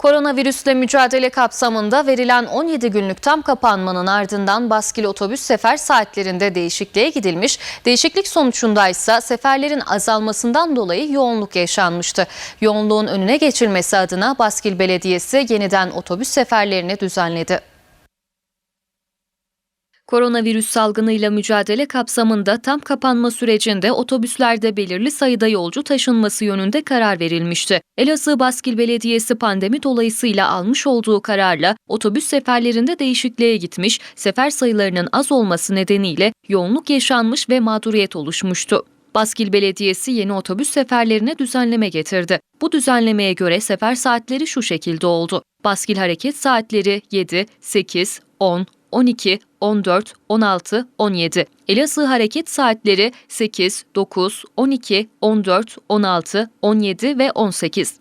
Koronavirüsle mücadele kapsamında verilen 17 günlük tam kapanmanın ardından baskili otobüs sefer saatlerinde değişikliğe gidilmiş. Değişiklik sonucunda ise seferlerin azalmasından dolayı yoğunluk yaşanmıştı. Yoğunluğun önüne geçilmesi adına Baskil Belediyesi yeniden otobüs seferlerini düzenledi. Koronavirüs salgınıyla mücadele kapsamında tam kapanma sürecinde otobüslerde belirli sayıda yolcu taşınması yönünde karar verilmişti. Elazığ Baskil Belediyesi pandemi dolayısıyla almış olduğu kararla otobüs seferlerinde değişikliğe gitmiş, sefer sayılarının az olması nedeniyle yoğunluk yaşanmış ve mağduriyet oluşmuştu. Baskil Belediyesi yeni otobüs seferlerine düzenleme getirdi. Bu düzenlemeye göre sefer saatleri şu şekilde oldu. Baskil hareket saatleri 7, 8, 10, 12, 14, 16, 17. Elazığ hareket saatleri 8, 9, 12, 14, 16, 17 ve 18.